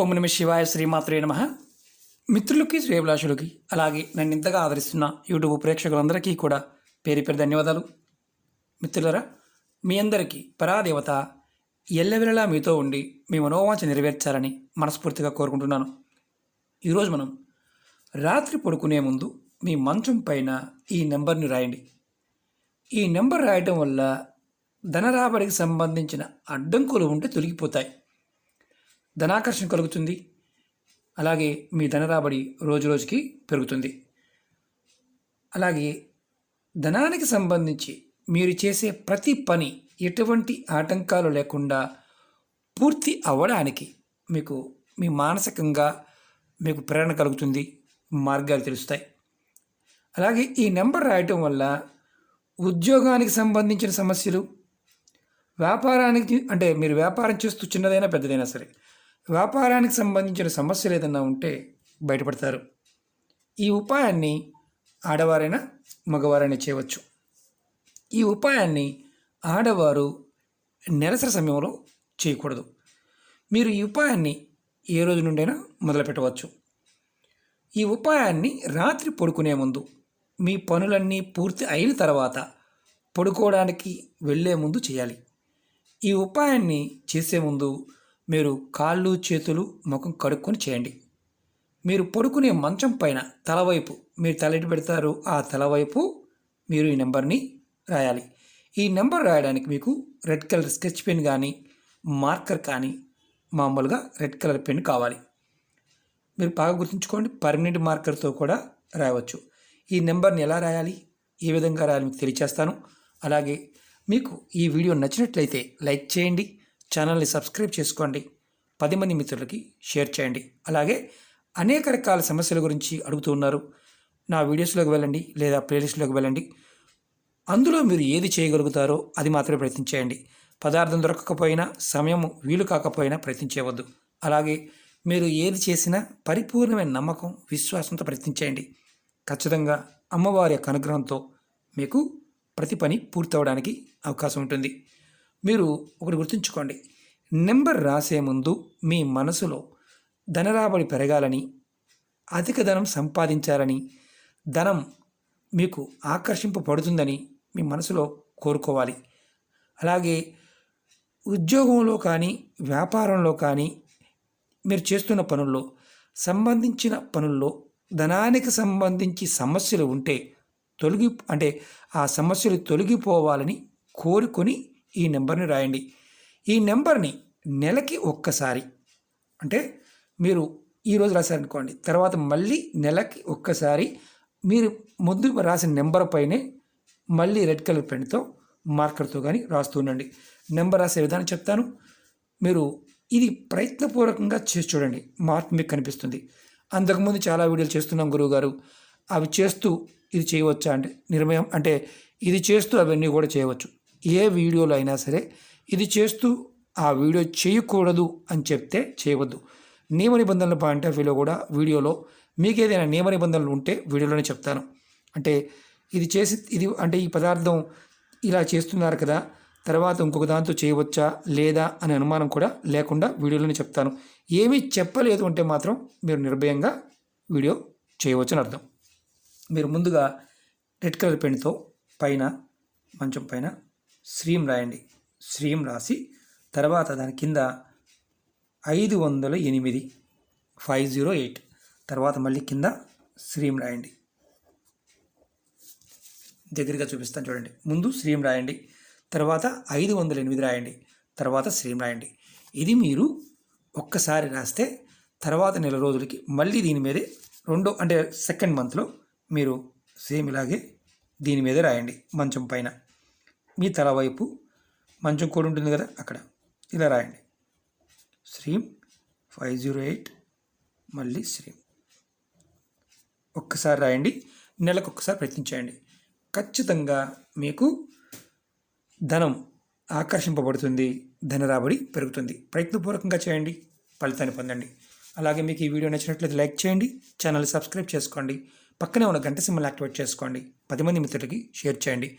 ఓం నమ శివాయ శ్రీమాత్రే నమ. మిత్రులకి శ్రేభిలాషులకి అలాగే నన్ను ఇంతగా ఆదరిస్తున్న యూట్యూబ్ ప్రేక్షకులందరికీ కూడా పేరు పేరు ధన్యవాదాలు. మిత్రులరా మీ అందరికీ పరాదేవత ఎల్లవెల్లలా మీతో ఉండి మీ మనోవాంఛ నెరవేర్చాలని మనస్ఫూర్తిగా కోరుకుంటున్నాను. ఈరోజు మనం రాత్రి పడుకునే ముందు మీ మంచం పైన ఈ నెంబర్ని రాయండి. ఈ నెంబర్ రాయటం వల్ల ధనరాబడికి సంబంధించిన అడ్డంకులు ఉంటే తొలగిపోతాయి. ధనాకర్షణ కలుగుతుంది. అలాగే మీ ధన రాబడి రోజు రోజుకి పెరుగుతుంది. అలాగే ధనానికి సంబంధించి మీరు చేసే ప్రతి పని ఎటువంటి ఆటంకాలు లేకుండా పూర్తి అవ్వడానికి మీకు మీ మానసికంగా మీకు ప్రేరణ కలుగుతుంది. మార్గాలు తెలుస్తాయి. అలాగే ఈ నెంబర్ రాయటం వల్ల ఉద్యోగానికి సంబంధించిన సమస్యలు వ్యాపారానికి అంటే మీరు వ్యాపారం చేస్తూ చిన్నదైనా పెద్దదైనా సరే వ్యాపారానికి సంబంధించిన సమస్యలు ఏదైనా ఉంటే బయటపడతారు. ఈ ఉపాయాన్ని ఆడవారైనా మగవారైనా చేయవచ్చు. ఈ ఉపాయాన్ని ఆడవారు నెలసరి సమయంలో చేయకూడదు. మీరు ఈ ఉపాయాన్ని ఏ రోజు నుండైనా మొదలు పెట్టవచ్చు ఈ ఉపాయాన్ని రాత్రి పడుకునే ముందు మీ పనులన్నీ పూర్తి అయిన తర్వాత పడుకోవడానికి వెళ్ళే ముందు చేయాలి. ఈ ఉపాయాన్ని చేసే ముందు మీరు కాళ్ళు చేతులు ముఖం కడుక్కొని చేయండి. మీరు పడుకునే మంచం పైన తలవైపు మీరు తలెట్టి పెడతారు ఆ తలవైపు మీరు ఈ నెంబర్ని రాయాలి. ఈ నెంబర్ రాయడానికి మీకు రెడ్ కలర్ స్కెచ్ పెన్ కానీ మార్కర్ కానీ మామూలుగా రెడ్ కలర్ పెన్ కావాలి. మీరు బాగా గుర్తుంచుకోండి పర్మనెంట్ మార్కర్తో కూడా రాయవచ్చు. ఈ నెంబర్ని ఎలా రాయాలి? ఏ విధంగా రాయాలి మీకు తెలియచేస్తాను. అలాగే మీకు ఈ వీడియో నచ్చినట్లయితే లైక్ చేయండి ఛానల్ని సబ్స్క్రైబ్ చేసుకోండి. పది మంది మిత్రులకి షేర్ చేయండి. అలాగే అనేక రకాల సమస్యల గురించి అడుగుతూ ఉన్నారు. నా వీడియోస్లోకి వెళ్ళండి లేదా ప్లేలిస్ట్లోకి వెళ్ళండి. అందులో మీరు ఏది చేయగలుగుతారో అది మాత్రమే ప్రయత్నించేయండి పదార్థం దొరకకపోయినా సమయం వీలు కాకపోయినా ప్రయత్నించేవద్దు అలాగే మీరు ఏది చేసినా పరిపూర్ణమైన నమ్మకం విశ్వాసంతో ప్రయత్నించేయండి ఖచ్చితంగా అమ్మవారి యొక్క అనుగ్రహంతో మీకు ప్రతి పని పూర్తవడానికి అవకాశం ఉంటుంది. మీరు ఒకటి గుర్తుంచుకోండి. నెంబర్ రాసే ముందు మీ మనసులో ధనరాబడి పెరగాలని అధిక ధనం సంపాదించాలని ధనం మీకు ఆకర్షింపబడుతుందని మీ మనసులో కోరుకోవాలి. అలాగే ఉద్యోగంలో కానీ వ్యాపారంలో కానీ మీరు చేస్తున్న పనుల్లో సంబంధించిన పనుల్లో ధనానికి సంబంధించి సమస్యలు ఉంటే తొలగి అంటే ఆ సమస్యలు తొలగిపోవాలని కోరుకొని ఈ నెంబర్ని రాయండి. ఈ నెంబర్ని నెలకి ఒక్కసారి అంటే మీరు ఈరోజు రాశారనుకోండి తర్వాత మళ్ళీ నెలకి ఒక్కసారి మీరు ముందు రాసిన నెంబర్ పైనే మళ్ళీ రెడ్ కలర్ పెన్తో మార్కర్తో కానీ రాస్తూ ఉండండి. నెంబర్ రాసే విధానం చెప్తాను. మీరు ఇది ప్రయత్నపూర్వకంగా చేసి చూడండి. మార్క్ మీకు కనిపిస్తుంది. అంతకుముందు చాలా వీడియోలు చేస్తున్నాం గురువుగారు. అవి చేస్తూ ఇది చేయవచ్చా అంటే నిర్మయం అంటే ఇది చేస్తూ అవన్నీ కూడా చేయవచ్చు. ఏ వీడియోలో అయినా సరే ఇది చేస్తూ ఆ వీడియో చేయకూడదు అని చెప్తే చేయవద్దు. నియమ నిబంధనల పాయింట్ ఆఫ్ వ్యూలో కూడా వీడియోలో మీకు ఏదైనా నియమ నిబంధనలు ఉంటే వీడియోలోనే చెప్తాను. అంటే ఇది చేసి ఇది అంటే ఈ పదార్థం ఇలా చేస్తున్నారు కదా తర్వాత ఇంకొక దాంతో చేయవచ్చా లేదా అనే అనుమానం కూడా లేకుండా వీడియోలోనే చెప్తాను. ఏమీ చెప్పలేదు అంటే మాత్రం మీరు నిర్భయంగా వీడియో చేయవచ్చని అర్థం. మీరు ముందుగా రెడ్ కలర్ పెన్తో పైన మంచం పైన శ్రీం రాయండి. శ్రీం రాసి తర్వాత దాని కింద ఐదు వందల ఎనిమిది ఫైవ్ జీరో ఎయిట్. తర్వాత మళ్ళీ కింద శ్రీం రాయండి. దగ్గరగా చూపిస్తాను చూడండి. ముందు శ్రీం రాయండి. తర్వాత ఐదు వందల ఎనిమిది రాయండి. తర్వాత శ్రీం రాయండి. ఇది మీరు ఒక్కసారి రాస్తే తర్వాత నెల రోజులకి మళ్ళీ దీని మీదే రెండో అంటే సెకండ్ మంత్లో మీరు సేమ్ ఇలాగే దీని మీద రాయండి మంచం పైన. మీ తల వైపు మంచం కూడా ఉంటుంది కదా అక్కడ. ఇలా రాయండి. శ్రీం ఫైవ్ జీరో ఎయిట్ మళ్ళీ శ్రీం. ఒక్కసారి రాయండి. నెలకు ఒక్కసారి ప్రయత్నించేయండి ఖచ్చితంగా మీకు ధనం ఆకర్షింపబడుతుంది. ధన రాబడి పెరుగుతుంది. ప్రయత్నపూర్వకంగా చేయండి. ఫలితాన్ని పొందండి. అలాగే మీకు ఈ వీడియో నచ్చినట్లయితే లైక్ చేయండి. ఛానల్ సబ్స్క్రైబ్ చేసుకోండి. పక్కనే ఉన్న గంట సింబల్ యాక్టివేట్ చేసుకోండి. పది మంది మిత్రులకి షేర్ చేయండి.